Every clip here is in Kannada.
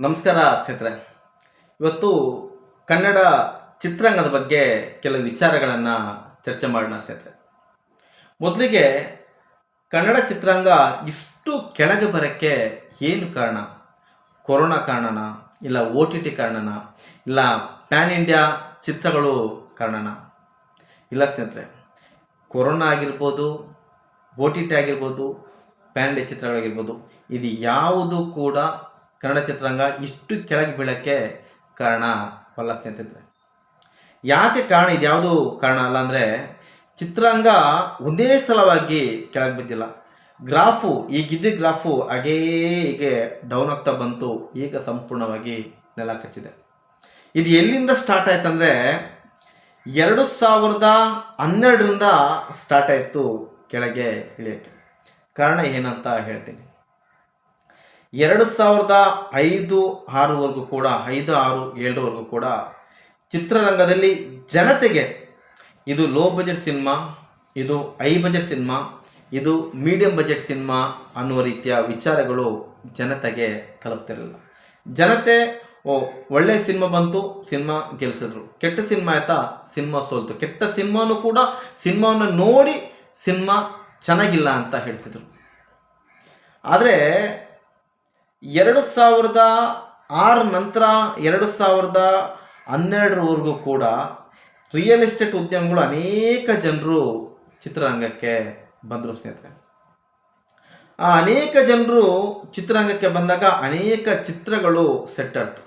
ನಮಸ್ಕಾರ ಸ್ನೇಹಿತರೆ. ಇವತ್ತು ಕನ್ನಡ ಚಿತ್ರರಂಗದ ಬಗ್ಗೆ ಕೆಲವು ವಿಚಾರಗಳನ್ನು ಚರ್ಚೆ ಮಾಡೋಣ ಸ್ನೇಹಿತರೆ. ಮೊದಲಿಗೆ ಕನ್ನಡ ಚಿತ್ರರಂಗ ಇಷ್ಟು ಕೆಳಗೆ ಬರೋಕ್ಕೆ ಏನು ಕಾರಣ? ಕೊರೋನಾ ಕಾರಣನ ಇಲ್ಲ ಒ ಟಿ ಟಿ ಕಾರಣನ ಇಲ್ಲ ಪ್ಯಾನ್ ಇಂಡಿಯಾ ಚಿತ್ರಗಳು ಕಾರಣನ? ಇಲ್ಲ ಸ್ನೇಹಿತರೆ, ಕೊರೋನಾ ಆಗಿರ್ಬೋದು ಒ ಟಿ ಟಿ ಆಗಿರ್ಬೋದು, ಪ್ಯಾನ್ ಇಂಡಿಯಾ ಚಿತ್ರಗಳಾಗಿರ್ಬೋದು, ಇದು ಯಾವುದು ಕೂಡ ಕನ್ನಡ ಚಿತ್ರರಂಗ ಇಷ್ಟು ಕೆಳಗೆ ಬೀಳೋಕ್ಕೆ ಕಾರಣ ಪಲ್ಲಸ್ತಿ ಅಂತಿದ್ರೆ. ಯಾಕೆ ಕಾರಣ ಇದ್ಯಾವುದು ಕಾರಣ ಅಲ್ಲ ಅಂದರೆ ಚಿತ್ರರಂಗ ಒಂದೇ ಸಲವಾಗಿ ಕೆಳಗೆ ಬಿದ್ದಿಲ್ಲ. ಗ್ರಾಫು, ಈಗಿದ್ದ ಗ್ರಾಫು ಹಾಗೇ ಹೀಗೆ ಡೌನ್ ಆಗ್ತಾ ಬಂತು, ಈಗ ಸಂಪೂರ್ಣವಾಗಿ ನೆಲ ಕಚ್ಚಿದೆ. ಇದು ಎಲ್ಲಿಂದ ಸ್ಟಾರ್ಟ್ ಆಯ್ತಂದರೆ ಎರಡು ಸಾವಿರದ ಹನ್ನೆರಡರಿಂದ ಸ್ಟಾರ್ಟ್ ಆಯಿತು ಕೆಳಗೆ ಇಳಿಯೋಕ್ಕೆ. ಕಾರಣ ಏನಂತ ಹೇಳ್ತೀನಿ. ಎರಡು ಸಾವಿರದ ಐದು ಆರುವರೆಗೂ ಕೂಡ, ಐದು ಆರು ಏಳರವರೆಗೂ ಕೂಡ ಚಿತ್ರರಂಗದಲ್ಲಿ ಜನತೆಗೆ ಇದು ಲೋ ಬಜೆಟ್ ಸಿನಿಮಾ ಇದು ಹೈ ಬಜೆಟ್ ಸಿನಿಮಾ ಇದು ಮೀಡಿಯಂ ಬಜೆಟ್ ಸಿನಿಮಾ ಅನ್ನುವ ರೀತಿಯ ವಿಚಾರಗಳು ಜನತೆಗೆ ತಲುಪ್ತಿರಲಿಲ್ಲ. ಜನತೆ, ಓ, ಒಳ್ಳೆ ಸಿನಿಮಾ ಬಂತು ಸಿನಿಮಾ ಗೆಲ್ಲಿಸಿದ್ರು ಕೆಟ್ಟ ಸಿನಿಮಾ ಆಯ್ತಾ ಸಿನಿಮಾ ಸೋಲ್ತು. ಕೆಟ್ಟ ಸಿನಿಮಾನು ಕೂಡ ಸಿನಿಮಾವನ್ನು ನೋಡಿ ಸಿನಿಮಾ ಚೆನ್ನಾಗಿಲ್ಲ ಅಂತ ಹೇಳ್ತಿದ್ರು. ಆದರೆ ಎರಡು ಸಾವಿರದ ಆರು ನಂತರ ಎರಡು ಸಾವಿರದ ಹನ್ನೆರಡರವರೆಗೂ ಕೂಡ ರಿಯಲ್ ಎಸ್ಟೇಟ್ ಉದ್ಯಮಗಳು ಅನೇಕ ಜನರು ಚಿತ್ರರಂಗಕ್ಕೆ ಬಂದರು ಸ್ನೇಹಿತರೆ. ಆ ಅನೇಕ ಜನರು ಚಿತ್ರರಂಗಕ್ಕೆ ಬಂದಾಗ ಅನೇಕ ಚಿತ್ರಗಳು ಸೆಟ್ ಆಡ್ತು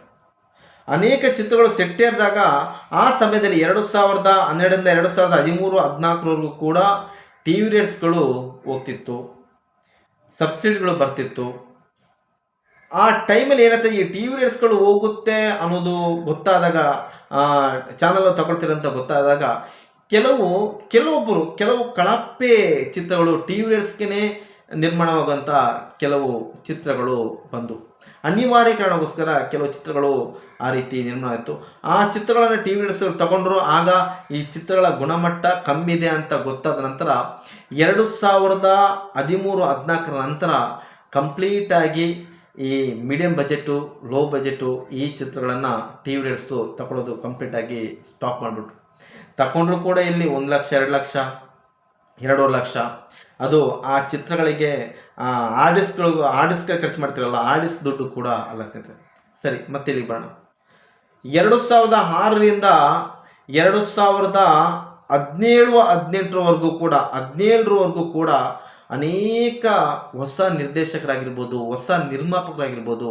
ಅನೇಕ ಚಿತ್ರಗಳು ಸೆಟ್ ಆಡಿದಾಗ ಆ ಸಮಯದಲ್ಲಿ ಎರಡು ಸಾವಿರದ ಹನ್ನೆರಡರಿಂದ ಎರಡು ಸಾವಿರದ ಹದಿಮೂರು, ಹದಿನಾಲ್ಕರವರೆಗೂ ಕೂಡ ಟಿ ವಿ ರೇಟ್ಸ್ಗಳು ಹೋಗ್ತಿತ್ತು. ಸಬ್ಸಿಡಿಗಳು ಬರ್ತಿತ್ತು. ಆ ಟೈಮಲ್ಲಿ ಏನಂತ ಈ ಟಿ ವಿ ರೇಟ್ಸ್ಗಳು ಹೋಗುತ್ತೆ ಅನ್ನೋದು ಗೊತ್ತಾದಾಗ ಚಾನಲ್ ತಗೊಳ್ತೀರಂತ ಗೊತ್ತಾದಾಗ ಕೆಲವು ಕೆಲವೊಬ್ಬರು ಕೆಲವು ಕಳಪೆ ಚಿತ್ರಗಳು ಟಿ ವಿ ರೇಟ್ಸ್ಗೆ ನಿರ್ಮಾಣವಾಗುವಂಥ ಕೆಲವು ಚಿತ್ರಗಳು ಬಂದು. ಅನಿವಾರ್ಯ ಕಾರಣಕ್ಕೋಸ್ಕರ ಕೆಲವು ಚಿತ್ರಗಳು ಆ ರೀತಿ ನಿರ್ಮಾಣ ಆಯಿತು. ಆ ಚಿತ್ರಗಳನ್ನು ಟಿ ವಿ ರೇಟ್ಸ್ಗಳು ತಗೊಂಡ್ರು, ಆಗ ಈ ಚಿತ್ರಗಳ ಗುಣಮಟ್ಟ ಕಮ್ಮಿ ಇದೆ ಅಂತ ಗೊತ್ತಾದ ನಂತರ ಎರಡು ಸಾವಿರದ ಹದಿಮೂರು, ಹದಿನಾಲ್ಕರ ನಂತರ ಕಂಪ್ಲೀಟಾಗಿ ಈ ಮೀಡಿಯಂ ಬಜೆಟು ಲೋ ಬಜೆಟು ಈ ಚಿತ್ರಗಳನ್ನು ಟಿ ವಿ ರೇಟ್ಸ್ದು ತಗೊಳ್ಳೋದು ಕಂಪ್ಲೀಟಾಗಿ ಸ್ಟಾಪ್ ಮಾಡಿಬಿಟ್ರು. ತಗೊಂಡ್ರು ಕೂಡ ಇಲ್ಲಿ ಒಂದು ಲಕ್ಷ, ಎರಡು ಲಕ್ಷ, ಎರಡೂವರೆ ಲಕ್ಷ. ಅದು ಆ ಚಿತ್ರಗಳಿಗೆ ಆರ್ಡಿಸ್ಟ್ಗಳು ಆರ್ಟಿಸ್ಟ್ಗಳು ಖರ್ಚು ಮಾಡ್ತಿರಲ್ಲ ಆರ್ಟಿಸ್ಟ್ ದುಡ್ಡು ಕೂಡ ಅಲ್ಲ ಸ್ನೇಹಿತರೆ. ಸರಿ, ಮತ್ತೆ ಇಲ್ಲಿಗೆ ಬರೋಣ. ಎರಡು ಸಾವಿರದ ಆರರಿಂದ ಎರಡು ಸಾವಿರದ ಹದಿನೇಳು, ಹದಿನೆಂಟರವರೆಗೂ ಕೂಡ, ಹದಿನೇಳರವರೆಗೂ ಕೂಡ ಅನೇಕ ಹೊಸ ನಿರ್ದೇಶಕರಾಗಿರ್ಬೋದು, ಹೊಸ ನಿರ್ಮಾಪಕರಾಗಿರ್ಬೋದು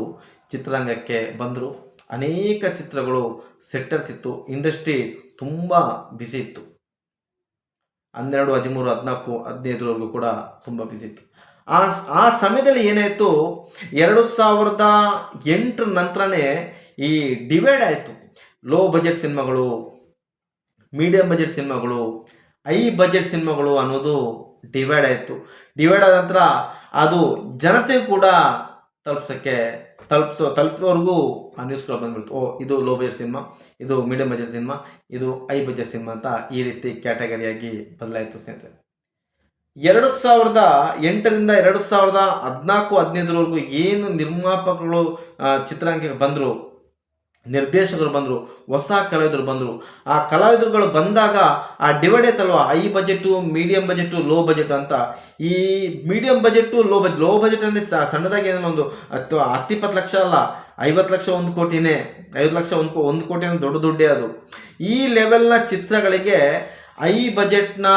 ಚಿತ್ರರಂಗಕ್ಕೆ ಬಂದರು. ಅನೇಕ ಚಿತ್ರಗಳು ಸೆಟ್ಟರ್ತಿತ್ತು ಇಂಡಸ್ಟ್ರಿ ತುಂಬ ಬ್ಯುಸಿ ಇತ್ತು. ಹನ್ನೆರಡು, ಹದಿಮೂರು, ಹದಿನಾಲ್ಕು, ಹದಿನೈದರವರೆಗೂ ಕೂಡ ತುಂಬ ಬ್ಯುಸಿ ಇತ್ತು. ಆ ಆ ಸಮಯದಲ್ಲಿ ಏನಾಯಿತು? ಎರಡು ಸಾವಿರದ ಎಂಟರ ನಂತರನೇ ಈ ಡಿವೈಡ್ ಆಯಿತು. ಲೋ ಬಜೆಟ್ ಸಿನಿಮಾಗಳು ಮೀಡಿಯಂ ಬಜೆಟ್ ಸಿನಿಮಾಗಳು ಐ ಬಜೆಟ್ ಸಿನಿಮಾಗಳು ಅನ್ನೋದು ಡಿವೈಡ್ ಆಯಿತು. ಡಿವೈಡ್ ಆದ ನಂತರ ಅದು ಜನತೆ ಕೂಡ ತಲುಪ್ಸೋಕ್ಕೆ ತಲುಪಿಸೋ ತಲುಪೋವರೆಗೂ ಆ ನ್ಯೂಸ್ಗಳು ಬಂದ್ಬಿಡ್ತು. ಓ, ಇದು ಲೋ ಬಜೆಟ್ ಸಿನಿಮಾ ಇದು ಮೀಡಿಯಂ ಬಜೆಟ್ ಸಿನಿಮಾ ಇದು ಹೈ ಬಜೆಟ್ ಸಿನಿಮಾ ಅಂತ ಈ ರೀತಿ ಕ್ಯಾಟಗರಿಯಾಗಿ ಬದಲಾಯಿತು ಸ್ನೇಹಿತರೆ. ಎರಡು ಸಾವಿರದ ಎಂಟರಿಂದ ಎರಡು ಸಾವಿರದ ಹದಿನಾಲ್ಕು, ಹದಿನೈದರವರೆಗೂ ಏನು ನಿರ್ಮಾಪಕರು ಚಿತ್ರಾಂಗಕ್ಕೆ ಬಂದರು ನಿರ್ದೇಶಕರು ಬಂದರು, ಹೊಸ ಕಲಾವಿದರು ಬಂದರು. ಆ ಕಲಾವಿದರುಗಳು ಬಂದಾಗ ಆ divide ಐತಲ್ವ high budget medium budget low budget ಅಂತ. ಈ medium budget low budget low budget ಅಂದರೆ ಸಣ್ಣದಾಗಿ ಏನೋ ಒಂದು ಹತ್ತು ಹತ್ತಿಪ್ಪತ್ತು ಲಕ್ಷ ಅಲ್ಲ, ಐವತ್ತು ಲಕ್ಷ ಒಂದು ಕೋಟಿನೇ, ಐವತ್ತು ಲಕ್ಷ ಒಂದು ಒಂದು ಕೋಟಿ ಅಂದ್ರೆ ದೊಡ್ಡ ದುಡ್ಡೇ ಅದು. ಈ ಲೆವೆಲ್ನ ಚಿತ್ರಗಳಿಗೆ ಐ ಬಜೆಟ್ನ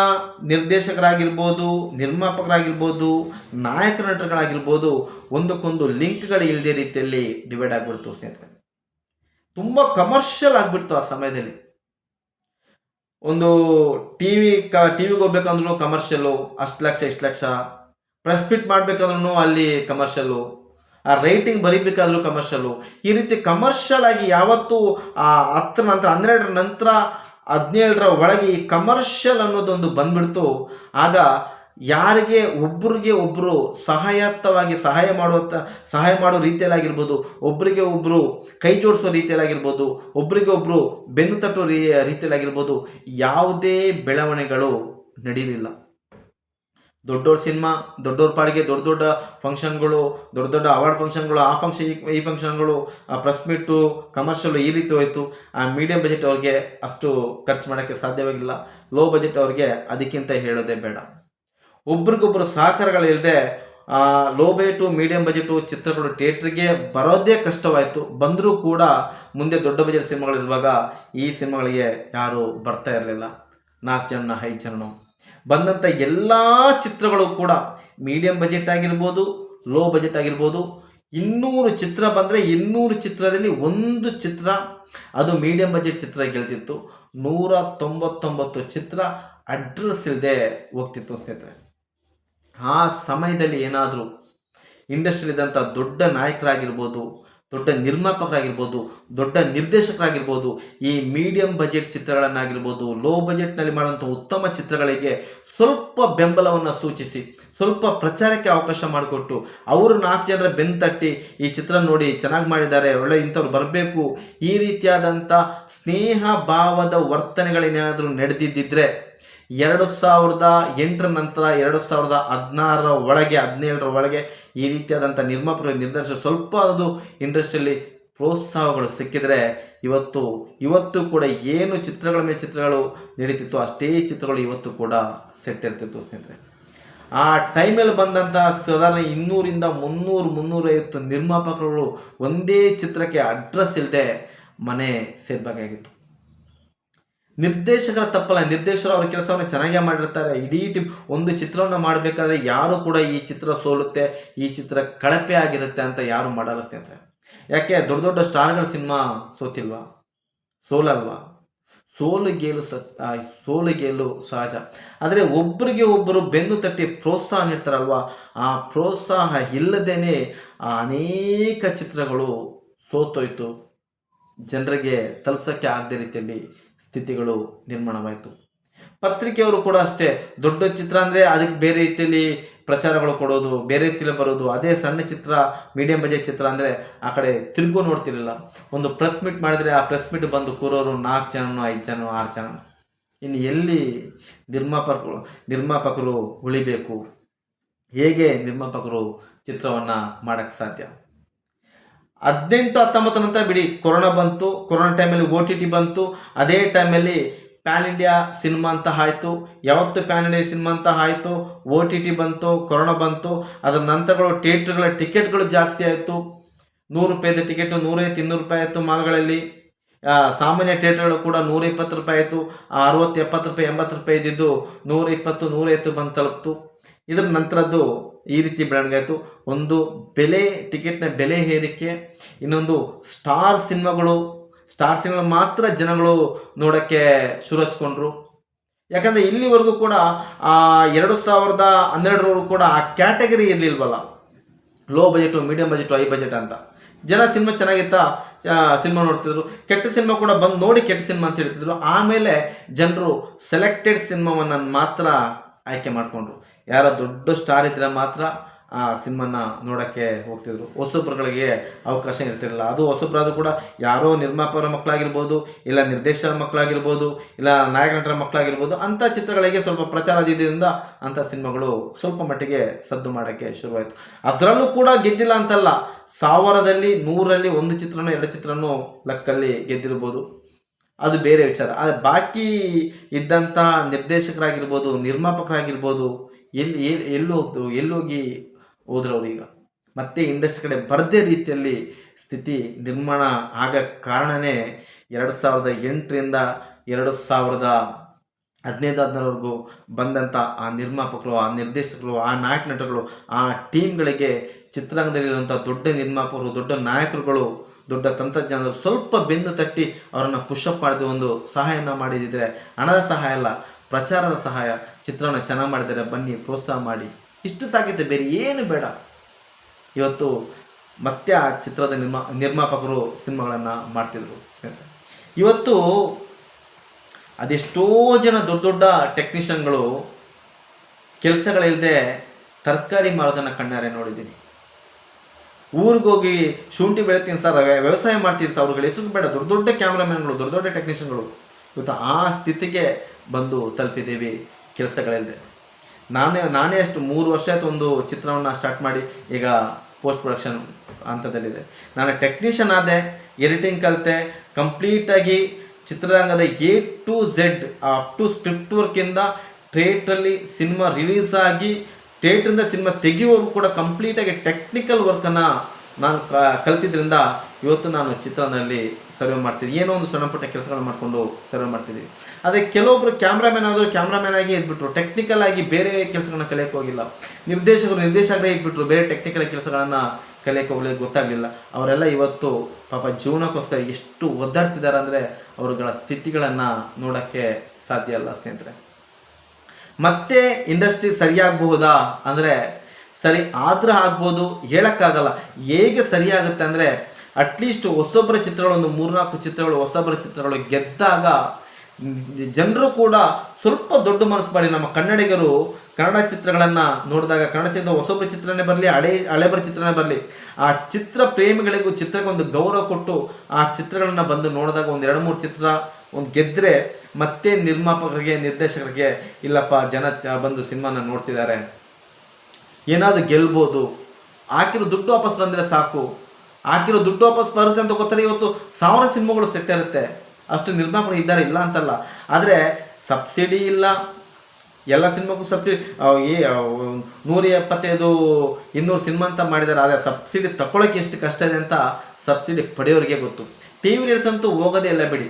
ನಿರ್ದೇಶಕರಾಗಿರ್ಬೋದು, ನಿರ್ಮಾಪಕರಾಗಿರ್ಬೋದು, ನಾಯಕ ನಟರುಗಳಾಗಿರ್ಬೋದು, ಒಂದಕ್ಕೊಂದು ಲಿಂಕ್ಗಳು ಇಲ್ಲದೆ ರೀತಿಯಲ್ಲಿ ಡಿವೈಡ್ ಆಗಿಬಿಡ್ತು ಸ್ನೇಹಿತರೆ. ತುಂಬ ಕಮರ್ಷಿಯಲ್ ಆಗಿಬಿಡ್ತು ಆ ಸಮಯದಲ್ಲಿ. ಒಂದು ಟಿ ವಿ ಕ ಟಿ ವಿಗೆ ಹೋಗ್ಬೇಕಂದ್ರೂ ಕಮರ್ಷಿಯಲ್ಲು ಅಷ್ಟು ಲಕ್ಷ, ಇಷ್ಟು ಲಕ್ಷ. ಪ್ರೆಸ್ ಫಿಟ್ ಮಾಡಬೇಕಂದ್ರೂ ಅಲ್ಲಿ ಕಮರ್ಷಿಯಲ್ಲು ಆ ರೈಟಿಂಗ್ ಬರೀಬೇಕಾದ್ರೂ ಕಮರ್ಷಿಯಲ್ಲು ಈ ರೀತಿ ಕಮರ್ಷಿಯಲ್ ಆಗಿ ಯಾವತ್ತೂ ಆ ಹತ್ತರ ನಂತರ ಹನ್ನೆರಡರ ನಂತರ ಹದಿನೇಳರ ಒಳಗೆ ಈ ಕಮರ್ಷಿಯಲ್ ಅನ್ನೋದೊಂದು ಬಂದ್ಬಿಡ್ತು. ಆಗ ಯಾರಿಗೆ ಒಬ್ಬರಿಗೆ ಒಬ್ಬರು ಸಹಾಯತ್ತವಾಗಿ ಸಹಾಯ ಮಾಡುವಂಥ ಸಹಾಯ ಮಾಡೋ ರೀತಿಯಲ್ಲಾಗಿರ್ಬೋದು ಒಬ್ಬರಿಗೆ ಒಬ್ಬರು ಕೈ ಜೋಡಿಸೋ ರೀತಿಯಲ್ಲಾಗಿರ್ಬೋದು ಒಬ್ಬರಿಗೆ ಒಬ್ಬರು ಬೆನ್ನು ತಟ್ಟೋ ರೀ, ರೀತಿಯಲ್ಲಾಗಿರ್ಬೋದು, ಯಾವುದೇ ಬೆಳವಣಿಗೆಗಳು ನಡೀಲಿಲ್ಲ. ದೊಡ್ಡವ್ರ ಸಿನಿಮಾ ದೊಡ್ಡವ್ರ ಪಾಡಿಗೆ ದೊಡ್ಡ ದೊಡ್ಡ ಫಂಕ್ಷನ್ಗಳು, ದೊಡ್ಡ ದೊಡ್ಡ ಅವಾರ್ಡ್ ಫಂಕ್ಷನ್ಗಳು, ಆ ಫಂಕ್ಷನ್ ಈ ಫಂಕ್ಷನ್ಗಳು, ಆ ಪ್ರೆಸ್ ಮೀಟು, ಕಮರ್ಷಿಯಲ್ ಈ ರೀತಿ ಹೋಯಿತು. ಆ ಮೀಡಿಯಂ ಬಜೆಟ್ ಅವ್ರಿಗೆ ಅಷ್ಟು ಖರ್ಚು ಮಾಡೋಕ್ಕೆ ಸಾಧ್ಯವಾಗಿಲ್ಲ. ಲೋ ಬಜೆಟ್ ಅವ್ರಿಗೆ ಅದಕ್ಕಿಂತ ಹೇಳೋದೇ ಬೇಡ. ಒಬ್ರಿಗೊಬ್ರು ಸಹಕಾರಗಳಿಲ್ಲದೆ ಲೋ ಬಜೆಟು ಮೀಡಿಯಂ ಬಜೆಟು ಚಿತ್ರಗಳು ಥಿಯೇಟ್ರಿಗೆ ಬರೋದೇ ಕಷ್ಟವಾಯಿತು. ಬಂದರೂ ಕೂಡ ಮುಂದೆ ದೊಡ್ಡ ಬಜೆಟ್ ಸಿನಿಮಾಗಳಿರುವಾಗ ಈ ಸಿನಿಮಾಗಳಿಗೆ ಯಾರು ಬರ್ತಾ ಇರಲಿಲ್ಲ. ನಾಲ್ಕು ಜನ ಐದು ಜನನು. ಬಂದಂಥ ಎಲ್ಲ ಚಿತ್ರಗಳು ಕೂಡ ಮೀಡಿಯಂ ಬಜೆಟ್ ಆಗಿರ್ಬೋದು, ಲೋ ಬಜೆಟ್ ಆಗಿರ್ಬೋದು, ಇನ್ನೂರು ಚಿತ್ರ ಬಂದರೆ ಇನ್ನೂರು ಚಿತ್ರದಲ್ಲಿ ಒಂದು ಚಿತ್ರ ಅದು ಮೀಡಿಯಂ ಬಜೆಟ್ ಚಿತ್ರ ಗೆಲ್ತಿತ್ತು. ನೂರ ತೊಂಬತ್ತೊಂಬತ್ತು ಚಿತ್ರ ಅಡ್ರೆಸ್ ಇಲ್ಲದೆ ಹೋಗ್ತಿತ್ತು ಸ್ನೇಹಿತರೆ. ಆ ಸಮಯದಲ್ಲಿ ಏನಾದರೂ ಇಂಡಸ್ಟ್ರಿಲಿದ್ದಂಥ ದೊಡ್ಡ ನಾಯಕರಾಗಿರ್ಬೋದು, ದೊಡ್ಡ ನಿರ್ಮಾಪಕರಾಗಿರ್ಬೋದು, ದೊಡ್ಡ ನಿರ್ದೇಶಕರಾಗಿರ್ಬೋದು, ಈ ಮೀಡಿಯಂ ಬಜೆಟ್ ಚಿತ್ರಗಳನ್ನಾಗಿರ್ಬೋದು, ಲೋ ಬಜೆಟ್ನಲ್ಲಿ ಮಾಡುವಂಥ ಉತ್ತಮ ಚಿತ್ರಗಳಿಗೆ ಸ್ವಲ್ಪ ಬೆಂಬಲವನ್ನು ಸೂಚಿಸಿ, ಸ್ವಲ್ಪ ಪ್ರಚಾರಕ್ಕೆ ಅವಕಾಶ ಮಾಡಿಕೊಟ್ಟು, ಅವರು ನಾಲ್ಕು ಜನರ ಬೆನ್ನು ತಟ್ಟಿ ಈ ಚಿತ್ರ ನೋಡಿ ಚೆನ್ನಾಗಿ ಮಾಡಿದ್ದಾರೆ, ಒಳ್ಳೆ ಇಂಥವ್ರು ಬರಬೇಕು, ಈ ರೀತಿಯಾದಂಥ ಸ್ನೇಹ ಭಾವದ ವರ್ತನೆಗಳೇನಾದರೂ ನಡೆದಿದ್ದಿದ್ರೆ ಎರಡು ಸಾವಿರದ ಎಂಟರ ನಂತರ, ಎರಡು ಸಾವಿರದ ಹದಿನಾರರ ಒಳಗೆ, ಹದಿನೇಳರ ಒಳಗೆ ಈ ರೀತಿಯಾದಂಥ ನಿರ್ಮಾಪಕರು ನಿರ್ದೇಶಕ ಸ್ವಲ್ಪ ಅದು ಇಂಡಸ್ಟ್ರಿಯಲ್ಲಿ ಪ್ರೋತ್ಸಾಹಗಳು ಸಿಕ್ಕಿದರೆ ಇವತ್ತು ಇವತ್ತು ಕೂಡ ಏನು ಚಿತ್ರಗಳ ಮೇಲೆ ಚಿತ್ರಗಳು ನಡೀತಿತ್ತು ಅಷ್ಟೇ ಚಿತ್ರಗಳು ಇವತ್ತು ಕೂಡ ಸೆಟ್ ಇರ್ತಿತ್ತು ಸ್ನೇಹಿತರೆ. ಆ ಟೈಮಲ್ಲಿ ಬಂದಂಥ ಸಾಧಾರಣ ಇನ್ನೂರಿಂದ ಮುನ್ನೂರು, ಮುನ್ನೂರೈವತ್ತು ನಿರ್ಮಾಪಕರು ಒಂದೇ ಚಿತ್ರಕ್ಕೆ ಅಡ್ರೆಸ್ ಇಲ್ಲದೆ ಮನೆ ಸೇರ್ಬೇಕಾಗಿತ್ತು. ನಿರ್ದೇಶಕರ ತಪ್ಪಲ್ಲ, ನಿರ್ದೇಶಕರು ಅವ್ರ ಕೆಲಸವನ್ನು ಚೆನ್ನಾಗೇ ಮಾಡಿರ್ತಾರೆ. ಇಡೀ ಟೀಮ್ ಒಂದು ಚಿತ್ರವನ್ನು ಮಾಡಬೇಕಾದ್ರೆ ಯಾರು ಕೂಡ ಈ ಚಿತ್ರ ಸೋಲುತ್ತೆ, ಈ ಚಿತ್ರ ಕಳಪೆ ಆಗಿರುತ್ತೆ ಅಂತ ಯಾರು ಮಾಡಲ್ಲ ಸ್ನೇಹಿತರೆ. ಯಾಕೆ? ದೊಡ್ಡ ದೊಡ್ಡ ಸ್ಟಾರ್ಗಳ ಸಿನಿಮಾ ಸೋತಿಲ್ವಾ? ಸೋಲಲ್ವಾ? ಸೋಲು ಗೇಲು ಸ ಸೋಲು ಗೆಲು ಸಹಜ. ಆದರೆ ಒಬ್ಬರಿಗೆ ಒಬ್ಬರು ಬೆನ್ನು ತಟ್ಟಿ ಪ್ರೋತ್ಸಾಹ ನೀಡ್ತಾರಲ್ವಾ? ಆ ಪ್ರೋತ್ಸಾಹ ಇಲ್ಲದೇನೆ ಆ ಅನೇಕ ಚಿತ್ರಗಳು ಸೋತೋಯ್ತು. ಜನರಿಗೆ ತಲುಪ್ಸೋಕ್ಕೆ ಆಗದೆ ರೀತಿಯಲ್ಲಿ ಸ್ಥಿತಿಗಳು ನಿರ್ಮಾಣವಾಯಿತು. ಪತ್ರಿಕೆಯವರು ಕೂಡ ಅಷ್ಟೇ, ದೊಡ್ಡ ಚಿತ್ರ ಅಂದರೆ ಅದಕ್ಕೆ ಬೇರೆ ರೀತಿಯಲ್ಲಿ ಪ್ರಚಾರಗಳು ಕೊಡೋದು, ಬೇರೆ ರೀತಿಯಲ್ಲಿ ಬರೋದು, ಅದೇ ಸಣ್ಣ ಚಿತ್ರ ಮೀಡಿಯಂ ಬಜೆಟ್ ಚಿತ್ರ ಅಂದರೆ ಆ ಕಡೆ ತಿರುಗು ನೋಡ್ತಿರಲಿಲ್ಲ. ಒಂದು ಪ್ರೆಸ್ ಮೀಟ್ ಮಾಡಿದರೆ ಆ ಪ್ರೆಸ್ ಮೀಟ್ ಬಂದು ಕೂರೋರು ನಾಲ್ಕು ಜನನೋ, ಐದು ಜನ ಆರು ಜನ ಇನ್ನು ಎಲ್ಲಿ ನಿರ್ಮಾಪಕರು ನಿರ್ಮಾಪಕರು ಉಳಿಬೇಕು? ಹೇಗೆ ನಿರ್ಮಾಪಕರು ಚಿತ್ರವನ್ನು ಮಾಡೋಕ್ಕೆ ಸಾಧ್ಯ? ಹದಿನೆಂಟು, ಹತ್ತೊಂಬತ್ತು ನಂತರ ಬಿಡಿ. ಕೊರೋನಾ ಬಂತು, ಕೊರೋನಾ ಟೈಮಲ್ಲಿ ಓ ಟಿ ಟಿ ಬಂತು. ಅದೇ ಟೈಮಲ್ಲಿ ಪ್ಯಾನ್ ಇಂಡಿಯಾ ಸಿನಿಮಾ ಅಂತ ಆಯಿತು. ಯಾವತ್ತು ಪ್ಯಾನ್ ಇಂಡಿಯಾ ಸಿನಿಮಾ ಅಂತ ಆಯಿತು? ಓ ಟಿ ಟಿ ಬಂತು, ಕೊರೋನಾ ಬಂತು. ಅದರ ನಂತರಗಳು ಥಿಯೇಟ್ರ್ಗಳ ಟಿಕೆಟ್ಗಳು ಜಾಸ್ತಿ ಆಯಿತು. ನೂರು ರೂಪಾಯಿದ ಟಿಕೆಟು ನೂರೈವತ್ತು ಇನ್ನೂರು ರೂಪಾಯಿ ಆಯಿತು ಮಾಲ್ಗಳಲ್ಲಿ. ಸಾಮಾನ್ಯ ಥಿಯೇಟ್ರ್ಗಳು ಕೂಡ ನೂರ ಇಪ್ಪತ್ತು ರೂಪಾಯಿ ಆಯಿತು. ಅರವತ್ತು, ಎಪ್ಪತ್ತು ರೂಪಾಯಿ, ಎಂಬತ್ತು ರೂಪಾಯಿ ಇದ್ದಿದ್ದು ನೂರ ಇಪ್ಪತ್ತು ನೂರೈವತ್ತು ಬಂದು ತಲುಪ್ತು. ಇದರ ನಂತರದ್ದು ಈ ರೀತಿ ಬೆಳವಣಿಗೆ ಒಂದು ಬೆಲೆ, ಟಿಕೆಟ್ನ ಬೆಲೆ ಏರಿಕೆ, ಇನ್ನೊಂದು ಸ್ಟಾರ್ ಸಿನಿಮಾಗಳು, ಸ್ಟಾರ್ ಸಿನಿಮಾ ಮಾತ್ರ ಜನಗಳು ನೋಡೋಕ್ಕೆ ಶುರು ಹಚ್ಕೊಂಡ್ರು. ಯಾಕಂದರೆ ಇಲ್ಲಿವರೆಗೂ ಕೂಡ ಆ ಎರಡು ಸಾವಿರದ ಹನ್ನೆರಡರವರೆಗೂ ಕೂಡ ಆ category ಇರಲಿಲ್ವಲ್ಲ. Low budget, medium budget, high budget ಅಂತ. ಜನ ಸಿನಿಮಾ ಚೆನ್ನಾಗಿತ್ತಾ ಸಿನಿಮಾ ನೋಡ್ತಿದ್ರು. ಕೆಟ್ಟ ಸಿನಿಮಾ ಕೂಡ ಬಂದು ನೋಡಿ ಕೆಟ್ಟ ಸಿನಿಮಾ ಅಂತ ಹೇಳ್ತಿದ್ರು. ಆಮೇಲೆ ಜನರು ಸೆಲೆಕ್ಟೆಡ್ ಸಿನಿಮಾವನ್ನು ಮಾತ್ರ ಆಯ್ಕೆ ಮಾಡಿಕೊಂಡ್ರು. ಯಾರೋ ದೊಡ್ಡ ಸ್ಟಾರ್ ಇದ್ದರೆ ಮಾತ್ರ ಆ ಸಿನಿಮಾನ ನೋಡೋಕ್ಕೆ ಹೋಗ್ತಿದ್ರು. ಹೊಸಬ್ರುಗಳಿಗೆ ಅವಕಾಶ ಇರ್ತಿರಲಿಲ್ಲ. ಅದು ಹೊಸಬ್ರಾದ್ರೂ ಕೂಡ ಯಾರೋ ನಿರ್ಮಾಪಕರ ಮಕ್ಕಳಾಗಿರ್ಬೋದು, ಇಲ್ಲ ನಿರ್ದೇಶಕರ ಮಕ್ಕಳಾಗಿರ್ಬೋದು, ಇಲ್ಲ ನಾಯಕ ನಟರ ಮಕ್ಕಳಾಗಿರ್ಬೋದು, ಅಂಥ ಚಿತ್ರಗಳಿಗೆ ಸ್ವಲ್ಪ ಪ್ರಚಾರ ಇದ್ದಿದ್ದರಿಂದ ಅಂಥ ಸಿನಿಮಾಗಳು ಸ್ವಲ್ಪ ಮಟ್ಟಿಗೆ ಸದ್ದು ಮಾಡೋಕ್ಕೆ ಶುರುವಾಯಿತು. ಅದರಲ್ಲೂ ಕೂಡ ಗೆದ್ದಿಲ್ಲ ಅಂತಲ್ಲ, ಸಾವಿರದಲ್ಲಿ ನೂರಲ್ಲಿ ಒಂದು ಚಿತ್ರನೋ ಎರಡು ಚಿತ್ರನೋ ಲೆಕ್ಕಲ್ಲಿ ಗೆದ್ದಿರ್ಬೋದು. ಅದು ಬೇರೆ ವಿಚಾರ. ಆದರೆ ಬಾಕಿ ಇದ್ದಂಥ ನಿರ್ದೇಶಕರಾಗಿರ್ಬೋದು, ನಿರ್ಮಾಪಕರಾಗಿರ್ಬೋದು ಎಲ್ಲಿ ಎಲ್ಲಿ ಹೋದ್ರು ಎಲ್ಲೋಗಿ ಹೋದ್ರು ಅವ್ರೀಗ ಮತ್ತೆ ಇಂಡಸ್ಟ್ರಿ ಕಡೆ ಬರದೇ ರೀತಿಯಲ್ಲಿ ಸ್ಥಿತಿ ನಿರ್ಮಾಣ ಆಗ ಕಾರಣನೇ ಎರಡು ಸಾವಿರದ ಎಂಟರಿಂದ ಎರಡು ಸಾವಿರದ ಹದಿನೈದು, ಹದಿನಾರವರೆಗೂ ಬಂದಂಥ ಆ ನಿರ್ಮಾಪಕರು, ಆ ನಿರ್ದೇಶಕರು, ಆ ನಾಯಕ ನಟಗಳು ಆ ಟೀಮ್ಗಳಿಗೆ ಚಿತ್ರರಂಗದಲ್ಲಿರುವಂಥ ದೊಡ್ಡ ನಿರ್ಮಾಪಕರು, ದೊಡ್ಡ ನಾಯಕರುಗಳು, ದೊಡ್ಡ ತಂತ್ರಜ್ಞಾನರು ಸ್ವಲ್ಪ ಬೆನ್ನು ತಟ್ಟಿ ಅವರನ್ನು ಪುಷಪ್ ಮಾಡಿದ ಒಂದು ಸಹಾಯನ ಮಾಡಿದಿದ್ರೆ ಹಣದ ಸಹಾಯ ಅಲ್ಲ. ಪ್ರಚಾರದ ಸಹಾಯ ಚಿತ್ರವನ್ನು ಚೆನ್ನಾಗಿ ಮಾಡಿದರೆ ಬನ್ನಿ, ಪ್ರೋತ್ಸಾಹ ಮಾಡಿ. ಇಷ್ಟು ಸಾಕಿತ್ತು ಬೇರೆ ಏನು ಬೇಡ. ಇವತ್ತು ಮತ್ತೆ ಆ ಚಿತ್ರದ ನಿರ್ಮಾ, ನಿರ್ಮಾಪಕರು ಸಿನಿಮಾಗಳನ್ನು ಮಾಡ್ತಿದ್ರು ಇವತ್ತು ಅದೆಷ್ಟೋ ಜನ ದೊಡ್ಡ ದೊಡ್ಡ ಟೆಕ್ನಿಷಿಯನ್ಗಳು ಕೆಲಸಗಳಿಲ್ಲದೆ ತರಕಾರಿ ಮಾರೋದನ್ನು ಕಣ್ಣಾರೆ ನೋಡಿದ್ದೀನಿ. ಊರಿಗೋಗಿ ಶುಂಠಿ ಬೆಳಿತೀನಿ ಸರ್, ವ್ಯ- ವ್ಯವಸಾಯ ಮಾಡ್ತೀನಿ ಸರ್, ಅವ್ರಿಗೆ ಹೆಸರು ಬೇಡ. ದೊಡ್ಡ ದೊಡ್ಡ ಕ್ಯಾಮ್ರಾಮ್ಯಾನ್ಗಳು ದೊಡ್ಡ ದೊಡ್ಡ ಟೆಕ್ನಿಷಿಯನ್ಗಳು. ಇವತ್ತು ಆ ಸ್ಥಿತಿಗೆ ಬಂದು ತಲುಪಿದ್ದೀವಿ ಕೆಲಸಗಳಲ್ಲದೆ ನಾನೇ ನಾನೇ ಅಷ್ಟು ಮೂರು ವರ್ಷ ಆಯ್ತು ಒಂದು ಚಿತ್ರವನ್ನು ಸ್ಟಾರ್ಟ್ ಮಾಡಿ, ಈಗ ಪೋಸ್ಟ್ ಪ್ರೊಡಕ್ಷನ್ ಹಂತದಲ್ಲಿದೆ. ನಾನು ಟೆಕ್ನಿಷಿಯನ್ ಆದೆ ಎಡಿಟಿಂಗ್ ಕಲಿತೆ ಕಂಪ್ಲೀಟಾಗಿ ಚಿತ್ರರಂಗದ A to Z up to script ವರ್ಕಿಂದ ಥಿಯೇಟ್ರಲ್ಲಿ ಸಿನಿಮಾ ರಿಲೀಸ್ ಆಗಿ ಥಿಯೇಟ್ರಿಂದ ಸಿನಿಮಾ ತೆಗೆಯುವವರೆಗೂ ಕೂಡ ಕಂಪ್ಲೀಟಾಗಿ ಟೆಕ್ನಿಕಲ್ ವರ್ಕನ್ನು ನಾನು ಕ ಇವತ್ತು ನಾನು ಚಿತ್ರದಲ್ಲಿ ಸರ್ವೆ ಮಾಡ್ತಿದ್ದೆ. ಏನೋ ಒಂದು ಸಣ್ಣ ಪುಟ್ಟ ಕೆಲಸಗಳನ್ನ ಮಾಡಿಕೊಂಡು ಸರ್ವೆ ಮಾಡ್ತಿದ್ದೀವಿ ಅದೇ ಕೆಲವೊಬ್ಬರು ಕ್ಯಾಮ್ರಾಮ್ಯಾನ್ ಆದರೂ ಕ್ಯಾಮ್ರಾಮ್ಯಾನ್ ಆಗಿ ಇದ್ಬಿಟ್ರು. ಟೆಕ್ನಿಕಲ್ ಆಗಿ ಬೇರೆ ಕೆಲಸಗಳನ್ನ ಕಲಿಯಕ್ಕೆ ಹೋಗಿಲ್ಲ. ನಿರ್ದೇಶಕರು, ನಿರ್ದೇಶಕರೇ ಇಟ್ಬಿಟ್ರು ಬೇರೆ ಟೆಕ್ನಿಕಲ್ ಕೆಲಸಗಳನ್ನು ಕಲಿಯಕ್ಕೆ ಹೋಗ್ಲಿಕ್ಕೆ ಗೊತ್ತಾಗಲಿಲ್ಲ. ಅವರೆಲ್ಲ ಇವತ್ತು ಪಾಪ ಜೀವನಕ್ಕೋಸ್ಕರ ಎಷ್ಟು ಒದ್ದಾಡ್ತಿದ್ದಾರೆ ಅಂದರೆ ಅವರುಗಳ ಸ್ಥಿತಿಗಳನ್ನು ನೋಡೋಕ್ಕೆ ಸಾಧ್ಯ ಅಲ್ಲ ಸ್ನೇಹಿತರೆ. ಮತ್ತೆ ಇಂಡಸ್ಟ್ರಿ ಸರಿಯಾಗಬಹುದಾ ಅಂದರೆ ಸರಿ ಆದ್ರೆ ಆಗ್ಬೋದು, ಹೇಳಕ್ಕಾಗಲ್ಲ. ಹೇಗೆ ಸರಿಯಾಗುತ್ತೆ ಅಂದರೆ ಅಟ್ಲೀಸ್ಟ್ ಹೊಸೊಬ್ಬರ ಚಿತ್ರಗಳು ಒಂದು ಮೂರ್ನಾಲ್ಕು ಚಿತ್ರಗಳು ಹೊಸೊಬ್ಬರ ಚಿತ್ರಗಳು ಗೆದ್ದಾಗ, ಜನರು ಕೂಡ ಸ್ವಲ್ಪ ದೊಡ್ಡ ಮನಸ್ಸು ಮಾಡಿ. ನಮ್ಮ ಕನ್ನಡಿಗರು ಕನ್ನಡ ಚಿತ್ರಗಳನ್ನು ನೋಡಿದಾಗ, ಕನ್ನಡ ಚಿತ್ರ ಹೊಸೊಬ್ಬರ ಚಿತ್ರನೇ ಬರಲಿ, ಹಳೆ, ಹಳೆಬರ ಚಿತ್ರನೇ ಬರಲಿ, ಆ ಚಿತ್ರ ಪ್ರೇಮಿಗಳಿಗೂ ಚಿತ್ರಕ್ಕೆ ಒಂದು ಗೌರವ ಕೊಟ್ಟು ಆ ಚಿತ್ರಗಳನ್ನು ಬಂದು ನೋಡಿದಾಗ ಒಂದು ಎರಡು ಮೂರು ಚಿತ್ರ ಒಂದು ಗೆದ್ದರೆ ಮತ್ತೆ ನಿರ್ಮಾಪಕರಿಗೆ, ನಿರ್ದೇಶಕರಿಗೆ, ಇಲ್ಲಪ್ಪ, ಜನ ಬಂದು ಸಿನಿಮಾನ ನೋಡ್ತಿದ್ದಾರೆ. ಏನಾದರೂ ಗೆಲ್ಬೋದು. ಹಾಕಿರೋ ದುಡ್ಡು ವಾಪಸ್ ಬಂದರೆ ಸಾಕು. ಹಾಕಿರೋ ದುಡ್ಡು ವಾಪಸ್ ಬರುತ್ತೆ ಅಂತ ಗೊತ್ತಲ್ಲ, ಇವತ್ತು ಸಾವಿರ ಸಿನಿಮಾಗಳು ಸೆಟ್ ಇರುತ್ತೆ. ಅಷ್ಟು ನಿರ್ಮಾಪಕರು ಇದ್ದಾರೆ, ಇಲ್ಲ ಅಂತಲ್ಲ. ಆದರೆ ಸಬ್ಸಿಡಿ ಇಲ್ಲ. ಎಲ್ಲ ಸಿನಿಮಾಗೂ ಸಬ್ಸಿಡಿ ಏ ನೂರ ಎಪ್ಪತ್ತೈದು, ಇನ್ನೂರು ಸಿನಿಮಾ ಅಂತ ಮಾಡಿದ್ದಾರೆ. ಆದರೆ ಸಬ್ಸಿಡಿ ತಗೊಳಕ್ಕೆ ಎಷ್ಟು ಕಷ್ಟ ಇದೆ ಅಂತ ಸಬ್ಸಿಡಿ ಪಡೆಯೋರಿಗೆ ಗೊತ್ತು. ಟಿ ವಿ ರೇಟ್ಸ್ ಅಂತೂ ಹೋಗೋದೇ ಇಲ್ಲ ಬಿಡಿ.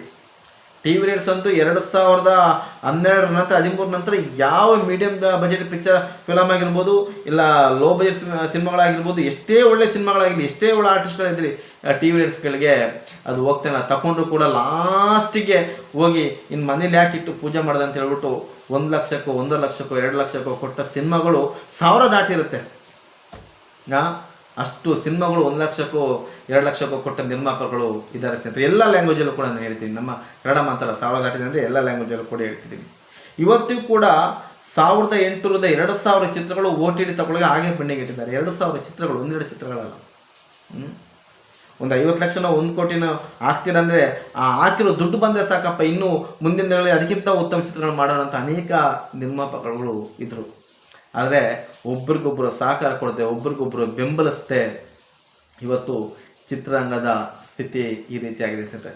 ಟಿ ವಿ ರೇಟ್ಸ್ ಅಂತೂ ಎರಡು ಸಾವಿರದ ಹನ್ನೆರಡರ ನಂತರ ಹದಿಮೂರು ನಂತರ ಯಾವ ಮೀಡಿಯಂ ಬಜೆಟ್ ಪಿಕ್ಚರ್ ಫಿಲಮ್ ಆಗಿರ್ಬೋದು ಇಲ್ಲ ಲೋ ಬಜೆಟ್ ಸಿನಿಮಾಗಳಾಗಿರ್ಬೋದು ಎಷ್ಟೇ ಒಳ್ಳೆ ಸಿನಿಮಾಗಳಾಗಿರಲಿ ಎಷ್ಟೇ ಒಳ್ಳೆ ಆರ್ಟಿಸ್ಟ್ಗಳಿದ್ರಿ ಟಿ ವಿ ರೇಟ್ಸ್ಗಳಿಗೆ ಅದು ಹೋಗ್ತಾನೆ. ತಗೊಂಡು ಕೂಡ ಲಾಸ್ಟಿಗೆ ಹೋಗಿ ಇನ್ನು ಮನೇಲಿ ಇಟ್ಟು ಪೂಜೆ ಮಾಡಿದೆ ಅಂತ ಹೇಳ್ಬಿಟ್ಟು ಒಂದು ಲಕ್ಷಕ್ಕೂ ಒಂದು ಲಕ್ಷಕ್ಕೋ ಎರಡು ಲಕ್ಷಕ್ಕೋ ಕೊಟ್ಟ ಸಿನಿಮಾಗಳು ಸಾವಿರ ದಾಟಿರುತ್ತೆ. ಆ, ಅಷ್ಟು ಸಿನಿಮಾಗಳು ಒಂದು ಲಕ್ಷಕ್ಕೂ, ಎರಡು ಲಕ್ಷಕ್ಕೂ ಕೊಟ್ಟ ನಿರ್ಮಾಪಕರು ಇದ್ದಾರೆ ಸ್ನೇಹಿತರೆ. ಎಲ್ಲ ಲ್ಯಾಂಗ್ವೇಜಲ್ಲೂ ಕೂಡ ನಾನು ಹೇಳ್ತೀನಿ. ನಮ್ಮ ಕನ್ನಡ ಮಾತ್ರ ಸಾವಿರದಾಟಿದೆ ಅಂದರೆ ಎಲ್ಲ ಲ್ಯಾಂಗ್ವೇಜಲ್ಲೂ ಕೂಡ ಹೇಳ್ತಿದ್ದೀನಿ. ಇವತ್ತಿಗೂ ಕೂಡ ಸಾವಿರದ ಎಂಟುನೂರದ ಎರಡು ಸಾವಿರ ಚಿತ್ರಗಳು ಓ ಟಿ ಡಿ ತಗೊಳ್ಳೋಕೆ ಹಾಗೆ ಪೆಂಡಿಂಗ್ ಇಟ್ಟಿದ್ದಾರೆ. ಎರಡು ಸಾವಿರ ಚಿತ್ರಗಳು, ಒಂದೆರಡು ಚಿತ್ರಗಳಲ್ಲ? ಒಂದು ಐವತ್ತು ಲಕ್ಷನ, ಒಂದು ಕೋಟಿನ ಹಾಕ್ತೀರಂದ್ರೆ ಆ ಹಾಕಿರೋ ದುಡ್ಡು ಬಂದರೆ ಸಾಕಪ್ಪ. ಇನ್ನೂ ಮುಂದಿನ ದಿನಗಳಲ್ಲಿ ಅದಕ್ಕಿಂತ ಉತ್ತಮ ಚಿತ್ರಗಳು ಮಾಡೋಣ ಅಂತ ಅನೇಕ ನಿರ್ಮಾಪಕರುಗಳು ಇದ್ರು. ಆದರೆ ಒಬ್ರಿಗೊಬ್ಬರು ಸಹಕಾರ ಕೊಡದೆ ಒಬ್ರಿಗೊಬ್ಬರು ಬೆಂಬಲಿಸದೆ ಇವತ್ತು ಚಿತ್ರರಂಗದ ಸ್ಥಿತಿ ಈ ರೀತಿಯಾಗಿದೆ ಸ್ನೇಹಿತರೆ.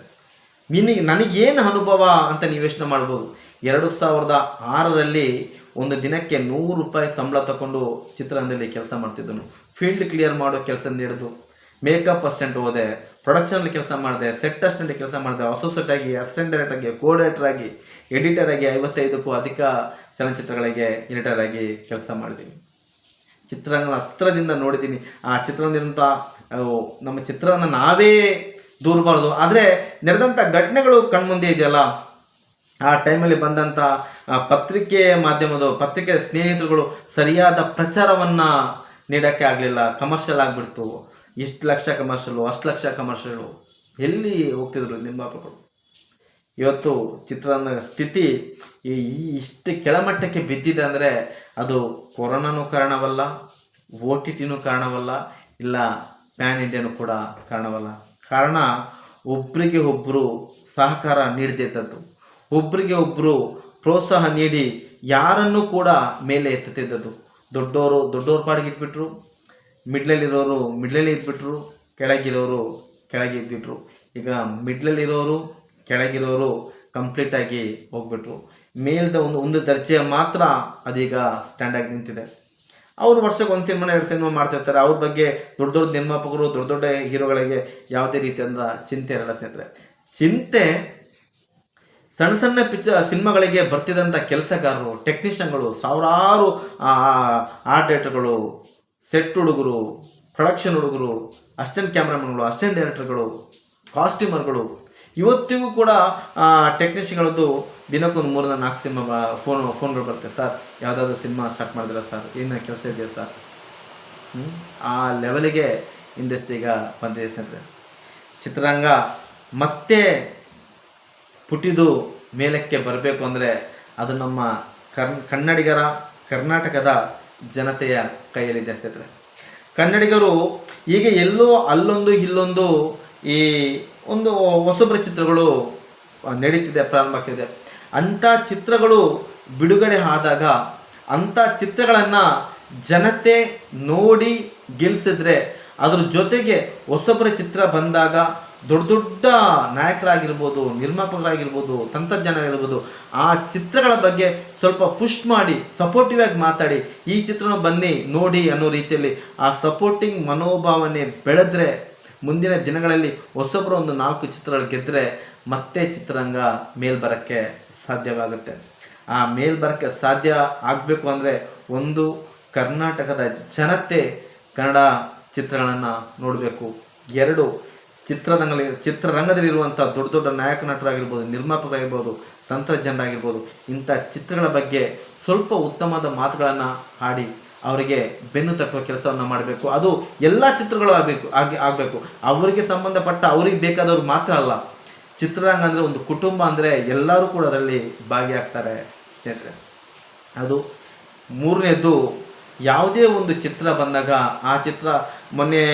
ನಿನಗೆ, ನನಗೇನು ಅನುಭವ ಅಂತ ನೀವು ಯೋಚನೆ ಮಾಡ್ಬೋದು? ಎರಡು ಸಾವಿರದ ಆರರಲ್ಲಿ ಒಂದು ದಿನಕ್ಕೆ ನೂರು ರೂಪಾಯಿ ಸಂಬಳ ತಗೊಂಡು ಚಿತ್ರರಂಗದಲ್ಲಿ ಕೆಲಸ ಮಾಡ್ತಿದ್ದನು. ಫೀಲ್ಡ್ ಕ್ಲಿಯರ್ ಮಾಡೋ ಕೆಲಸ ಹಿಡಿದು ಮೇಕಪ್ ಅಸ್ಟೆಂಟ್ ಹೋದೆ ಪ್ರೊಡಕ್ಷನಲ್ಲಿ ಕೆಲಸ ಮಾಡಿದೆ, ಸೆಟ್ ಅಸ್ಟೆಂಟ್ ಕೆಲಸ ಮಾಡಿದೆ, ಅಸೋಸಿಯೇಟ್ ಆಗಿ, ಅಸಿಸ್ಟೆಂಟ್ ಡೈರೆಕ್ಟರ್ ಆಗಿ ಡೈರೆಕ್ಟರ್ ಆಗಿ, ಎಡಿಟರ್ ಆಗಿ ಐವತ್ತೈದಕ್ಕೂ ಅಧಿಕ ಚಲನಚಿತ್ರಗಳಿಗೆ ಎಡಿಟರ್ ಆಗಿ ಕೆಲಸ ಮಾಡಿದ್ದೀನಿ ಚಿತ್ರರಂಗನ ಹತ್ರದಿಂದ ನೋಡಿದ್ದೀನಿ ಆ ಚಿತ್ರದಿಂದ ನಮ್ಮ ಚಿತ್ರವನ್ನು ನಾವೇ ದೂರಬಾರ್ದು ಆದರೆ ನಡೆದಂಥ ಘಟನೆಗಳು ಕಣ್ಮುಂದೆ ಇದೆಯಲ್ಲ? ಆ ಟೈಮಲ್ಲಿ ಬಂದಂಥ ಪತ್ರಿಕೆ ಮಾಧ್ಯಮದ, ಪತ್ರಿಕೆ ಸ್ನೇಹಿತರುಗಳು ಸರಿಯಾದ ಪ್ರಚಾರವನ್ನು ನೀಡೋಕ್ಕೆ ಆಗಲಿಲ್ಲ. ಕಮರ್ಷಿಯಲ್ ಆಗಿಬಿಡ್ತು. ಇಷ್ಟು ಲಕ್ಷ ಕಮರ್ಷಿಯಲು ಅಷ್ಟು ಲಕ್ಷ ಕಮರ್ಷಿಯಲು ಎಲ್ಲಿ ಹೋಗ್ತಿದ್ರು ನಿರ್ಮಾಪಕರು ಇವತ್ತು ಚಿತ್ರದ ಸ್ಥಿತಿ ಈ ಇಷ್ಟು ಕೆಳಮಟ್ಟಕ್ಕೆ ಬಿದ್ದಿದೆ ಅಂದರೆ ಅದು ಕೊರೋನಾನೂ ಕಾರಣವಲ್ಲ, ಓ ಟಿ ಟಿನೂ ಕಾರಣವಲ್ಲ, ಇಲ್ಲ ಪ್ಯಾನ್ ಇಂಡಿಯಾನು ಕೂಡ ಕಾರಣವಲ್ಲ. ಕಾರಣ ಒಬ್ಬರಿಗೆ ಒಬ್ಬರು ಸಹಕಾರ ನೀಡದಿದ್ದದ್ದು ಒಬ್ಬರಿಗೆ ಒಬ್ಬರು ಪ್ರೋತ್ಸಾಹ ನೀಡಿ ಯಾರನ್ನೂ ಕೂಡ ಮೇಲೆ ಎತ್ತುತ್ತಿದ್ದದ್ದು. ದೊಡ್ಡವರು ದೊಡ್ಡವ್ರ ಪಾಡಿಗೆ ಇಟ್ಬಿಟ್ರು, ಮಿಡ್ಲಲ್ಲಿರೋರು ಮಿಡ್ಲಲ್ಲಿ ಇದ್ಬಿಟ್ರು, ಕೆಳಗಿರೋರು ಕೆಳಗೆ ಇದ್ಬಿಟ್ರು. ಈಗ ಮಿಡ್ಲಲ್ಲಿರೋರು ಕೆಳಗಿರೋರು ಕಂಪ್ಲೀಟಾಗಿ ಹೋಗ್ಬಿಟ್ರು. ಮೇಲ್ದ ಒಂದು ಒಂದು ದರ್ಜೆ ಮಾತ್ರ ಅದೀಗ ಸ್ಟ್ಯಾಂಡಾಗಿ ನಿಂತಿದೆ. ಅವರು ವರ್ಷಕ್ಕೆ ಒಂದು ಸಿನಿಮಾ ಎರಡು ಸಿನಿಮಾ ಮಾಡ್ತಿರ್ತಾರೆ ಅವ್ರ ಬಗ್ಗೆ ದೊಡ್ಡ ದೊಡ್ಡ ನಿರ್ಮಾಪಕರು, ದೊಡ್ಡ ದೊಡ್ಡ ಹೀರೋಗಳಿಗೆ ಯಾವುದೇ ರೀತಿಯಾದ ಚಿಂತೆ ಇರಲ್ಲ ಸ್ನೇಹಿತರೆ. ಚಿಂತೆ ಸಣ್ಣ ಸಣ್ಣ ಪಿಚ್ಚ ಸಿನಿಮಾಗಳಿಗೆ ಬರ್ತಿದ್ದಂಥ ಕೆಲಸಗಾರರು ಟೆಕ್ನಿಷಿಯನ್ಗಳು ಸಾವಿರಾರು ಆರ್ಟ್ ಡೈರೆಕ್ಟರ್ಗಳು ಸೆಟ್ ಹುಡುಗರು ಪ್ರೊಡಕ್ಷನ್ ಹುಡುಗರು ಅಸಿಸ್ಟೆಂಟ್ ಕ್ಯಾಮ್ರಾಮನ್ಗಳು ಅಸಿಸ್ಟೆಂಟ್ ಡೈರೆಕ್ಟರ್ಗಳು ಕಾಸ್ಟ್ಯೂಮರ್ಗಳು ಇವತ್ತಿಗೂ ಕೂಡ ಟೆಕ್ನಿಷಿಯನ್ಗಳದ್ದು ದಿನಕ್ಕೊಂದು ಮೂರು ನಾಲ್ಕು ಸಿನಿಮಾ ಫೋನ್ ಫೋನ್ಗಳು ಬರುತ್ತೆ ಸರ್. ಯಾವುದಾದ್ರು ಸಿನಿಮಾ ಸ್ಟಾರ್ಟ್ ಮಾಡಿದ್ರೆ ಸರ್? ಏನು ಕೆಲಸ ಇದೆಯಾ ಸರ್? ಆ ಲೆವೆಲಿಗೆ ಇಂಡಸ್ಟ್ರಿ ಈಗ ಬಂದಿದೆ ಸರ್. ಚಿತ್ರರಂಗ ಮತ್ತೆ ಪುಟಿದು ಮೇಲಕ್ಕೆ ಬರಬೇಕು ಅಂದರೆ ಅದು ನಮ್ಮ ಕರ್ ಕನ್ನಡಿಗರ, ಕರ್ನಾಟಕದ ಜನತೆಯ ಕೈಯಲ್ಲಿದೆ ಸ್ನೇಹಿತರೆ ಕನ್ನಡಿಗರು ಈಗ ಎಲ್ಲೋ ಅಲ್ಲೊಂದು, ಇಲ್ಲೊಂದು ಈ ಒಂದು ಹೊಸಬ್ರ ಚಿತ್ರಗಳು ನಡೀತಿದೆ, ಪ್ರಾರಂಭ ಆಗ್ತಿದೆ. ಅಂಥ ಚಿತ್ರಗಳು ಬಿಡುಗಡೆ ಆದಾಗ, ಅಂಥ ಚಿತ್ರಗಳನ್ನು ಜನತೆ ನೋಡಿ ಗೆಲ್ಲಿಸಿದ್ರೆ ಅದ್ರ ಜೊತೆಗೆ ಹೊಸಬ್ರ ಚಿತ್ರ ಬಂದಾಗ ದೊಡ್ಡ ದೊಡ್ಡ ನಾಯಕರಾಗಿರ್ಬೋದು, ನಿರ್ಮಾಪಕರಾಗಿರ್ಬೋದು ತಂತ್ರಜ್ಞಾನಗಳಿರ್ಬೋದು ಆ ಚಿತ್ರಗಳ ಬಗ್ಗೆ ಸ್ವಲ್ಪ ಪುಷ್ಟ್ ಮಾಡಿ ಸಪೋರ್ಟಿವ್ ಆಗಿ ಮಾತಾಡಿ, ಈ ಚಿತ್ರನ ಬನ್ನಿ, ನೋಡಿ ಅನ್ನೋ ರೀತಿಯಲ್ಲಿ ಆ ಸಪೋರ್ಟಿಂಗ್ ಮನೋಭಾವನೆ ಬೆಳೆದ್ರೆ ಮುಂದಿನ ದಿನಗಳಲ್ಲಿ ಹೊಸೊಬ್ಬರು ಒಂದು ನಾಲ್ಕು ಚಿತ್ರಗಳು ಗೆದ್ದರೆ ಮತ್ತೆ ಚಿತ್ರರಂಗ ಮೇಲ್ ಬರೋಕ್ಕೆ ಸಾಧ್ಯವಾಗುತ್ತೆ. ಆ ಮೇಲ್ ಬರೋಕ್ಕೆ ಸಾಧ್ಯ ಆಗಬೇಕು ಅಂದರೆ ಒಂದು ಕರ್ನಾಟಕದ ಜನತೆ ಕನ್ನಡ ಚಿತ್ರಗಳನ್ನು ನೋಡಬೇಕು. ಎರಡು ಚಿತ್ರರಂಗದಲ್ಲಿ ಚಿತ್ರರಂಗದಲ್ಲಿರುವಂಥ ದೊಡ್ಡ ದೊಡ್ಡ ನಾಯಕ ನಟರಾಗಿರ್ಬೋದು, ನಿರ್ಮಾಪಕರಾಗಿರ್ಬೋದು, ತಂತ್ರಜ್ಞರಾಗಿರ್ಬೋದು, ಇಂಥ ಚಿತ್ರಗಳ ಬಗ್ಗೆ ಸ್ವಲ್ಪ ಉತ್ತಮವಾದ ಮಾತುಗಳನ್ನು ಹಾಡಿ ಅವರಿಗೆ ಬೆನ್ನು ತಟ್ಟುವ ಕೆಲಸವನ್ನು ಮಾಡಬೇಕು. ಅದು ಎಲ್ಲ ಚಿತ್ರಗಳು ಆಗಬೇಕು, ಆಗಿ, ಆಗಬೇಕು. ಅವರಿಗೆ ಸಂಬಂಧಪಟ್ಟ ಅವ್ರಿಗೆ ಬೇಕಾದವ್ರು ಮಾತ್ರ ಅಲ್ಲ. ಚಿತ್ರರಂಗ ಅಂದರೆ ಒಂದು ಕುಟುಂಬ ಅಂದರೆ ಎಲ್ಲರೂ ಕೂಡ ಅದರಲ್ಲಿ ಭಾಗಿಯಾಗ್ತಾರೆ ಸ್ನೇಹಿತರೆ. ಅದು ಮೂರನೇದು ಯಾವುದೇ ಒಂದು ಚಿತ್ರ ಬಂದಾಗ ಆ ಚಿತ್ರ ಮೊನ್ನೆ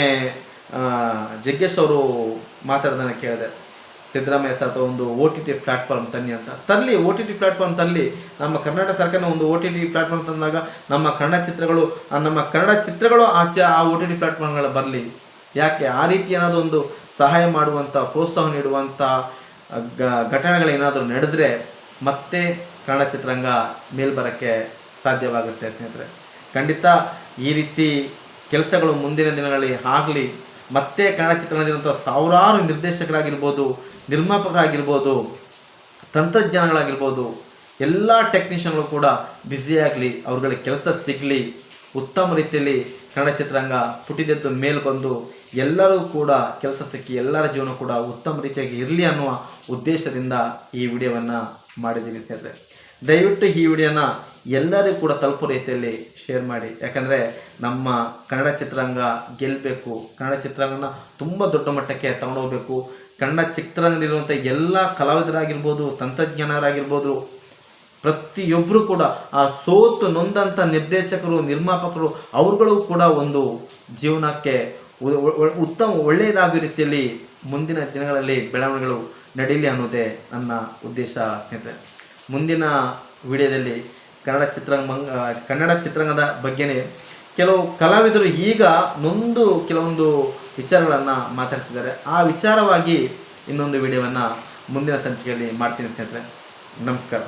ಜಗ್ಗೇಶ್ ಅವರು ಮಾತಾಡ್ದನ್ನ ಕೇಳಿದೆ. ಸಿದ್ದರಾಮಯ್ಯ ಸರ್ ಅಥವಾ ಒಂದು ಓ ಟಿ ಟಿ ಪ್ಲಾಟ್ಫಾರ್ಮ್ ತನ್ನಿ ಅಂತ. ತರಲಿ ಓ ಟಿ ಟಿ ಪ್ಲಾಟ್ಫಾರ್ಮ್ ತರಲಿ. ನಮ್ಮ ಕರ್ನಾಟಕ ಸರ್ಕಾರ ಒಂದು ಓ ಟಿ ಟಿ ಪ್ಲಾಟ್ಫಾರ್ಮ್ ತಂದಾಗ ನಮ್ಮ ಕನ್ನಡ ಚಿತ್ರಗಳು ನಮ್ಮ ಕನ್ನಡ ಚಿತ್ರಗಳು ಆಚೆ ಆ ಓ ಟಿ ಟಿ ಪ್ಲಾಟ್ಫಾರ್ಮ್ಗಳ ಬರಲಿ. ಯಾಕೆ? ಆ ರೀತಿ ಏನಾದರೂ ಒಂದು ಸಹಾಯ ಮಾಡುವಂಥ ಪ್ರೋತ್ಸಾಹ ನೀಡುವಂಥ ಗ- ಘಟನೆಗಳೇನಾದರೂ ನಡೆದ್ರೆ ಮತ್ತೆ ಕನ್ನಡ ಚಿತ್ರರಂಗ ಮೇಲ್ಬರೋಕ್ಕೆ ಸಾಧ್ಯವಾಗುತ್ತೆ ಸ್ನೇಹಿತರೆ. ಖಂಡಿತ ಈ ರೀತಿ ಕೆಲಸಗಳು ಮುಂದಿನ ದಿನಗಳಲ್ಲಿ ಆಗಲಿ. ಮತ್ತೆ ಕನ್ನಡ ಚಿತ್ರರಂಗದಲ್ಲಿರುವಂಥ ಸಾವಿರಾರು ನಿರ್ದೇಶಕರಾಗಿರ್ಬೋದು, ನಿರ್ಮಾಪಕರಾಗಿರ್ಬೋದು, ತಂತ್ರಜ್ಞಾನಗಳಾಗಿರ್ಬೋದು, ಎಲ್ಲ ಟೆಕ್ನಿಷಿಯನ್ಗಳು ಕೂಡ ಬ್ಯುಸಿಯಾಗಲಿ ಅವ್ರುಗಳಿಗೆ ಕೆಲಸ ಸಿಗಲಿ, ಉತ್ತಮ ರೀತಿಯಲ್ಲಿ ಕನ್ನಡ ಚಿತ್ರರಂಗ ಪುಟಿದೆದ್ದು ಮೇಲೆ ಬಂದು ಎಲ್ಲರೂ ಕೂಡ ಕೆಲಸ ಸಿಕ್ಕಿ, ಎಲ್ಲರ ಜೀವನ ಕೂಡ ಉತ್ತಮ ರೀತಿಯಾಗಿ ಇರಲಿ ಅನ್ನುವ ಉದ್ದೇಶದಿಂದ ಈ ವಿಡಿಯೋವನ್ನು ಮಾಡಿದ್ದೀನಿ ಸ್ನೇಹಿತರೆ. ದಯವಿಟ್ಟು ಈ ವಿಡಿಯೋನ ಎಲ್ಲರಿಗೂ ಕೂಡ ತಲುಪೋ ರೀತಿಯಲ್ಲಿ ಶೇರ್ ಮಾಡಿ. ಯಾಕಂದರೆ ನಮ್ಮ ಕನ್ನಡ ಚಿತ್ರರಂಗ ಗೆಲ್ಲಬೇಕು ಕನ್ನಡ ಚಿತ್ರರಂಗನ ತುಂಬ ದೊಡ್ಡ ಮಟ್ಟಕ್ಕೆ ತಗೊಂಡೋಗ್ಬೇಕು. ಕನ್ನಡ ಚಿತ್ರರಂಗದಲ್ಲಿರುವಂಥ ಎಲ್ಲ ಕಲಾವಿದರಾಗಿರ್ಬೋದು, ತಂತ್ರಜ್ಞಾನರಾಗಿರ್ಬೋದು ಪ್ರತಿಯೊಬ್ಬರು ಕೂಡ ಆ ಸೋತು ನೊಂದಂಥ ನಿರ್ದೇಶಕರು, ನಿರ್ಮಾಪಕರು, ಅವರುಗಳು ಕೂಡ ಒಂದು ಜೀವನಕ್ಕೆ ಉತ್ತಮ ಒಳ್ಳೆಯದಾಗಿ ರೀತಿಯಲ್ಲಿ ಮುಂದಿನ ದಿನಗಳಲ್ಲಿ ಬೆಳವಣಿಗೆಗಳು ನಡೀಲಿ ಅನ್ನೋದೇ ನನ್ನ ಉದ್ದೇಶ ಸ್ನೇಹಿತರೆ. ಮುಂದಿನ ವಿಡಿಯೋದಲ್ಲಿ ಕನ್ನಡ ಚಿತ್ರರಂಗ ಕನ್ನಡ ಚಿತ್ರರಂಗದ ಬಗ್ಗೆನೇ ಕೆಲವು ಕಲಾವಿದರು ಈಗ ನೊಂದು ಕೆಲವೊಂದು ವಿಚಾರಗಳನ್ನು ಮಾತಾಡ್ತಿದ್ದಾರೆ. ಆ ವಿಚಾರವಾಗಿ ಇನ್ನೊಂದು ವಿಡಿಯೋವನ್ನು ಮುಂದಿನ ಸಂಚಿಕೆಯಲ್ಲಿ ಮಾಡ್ತೀನಿ ಸ್ನೇಹಿತರೆ. ನಮಸ್ಕಾರ.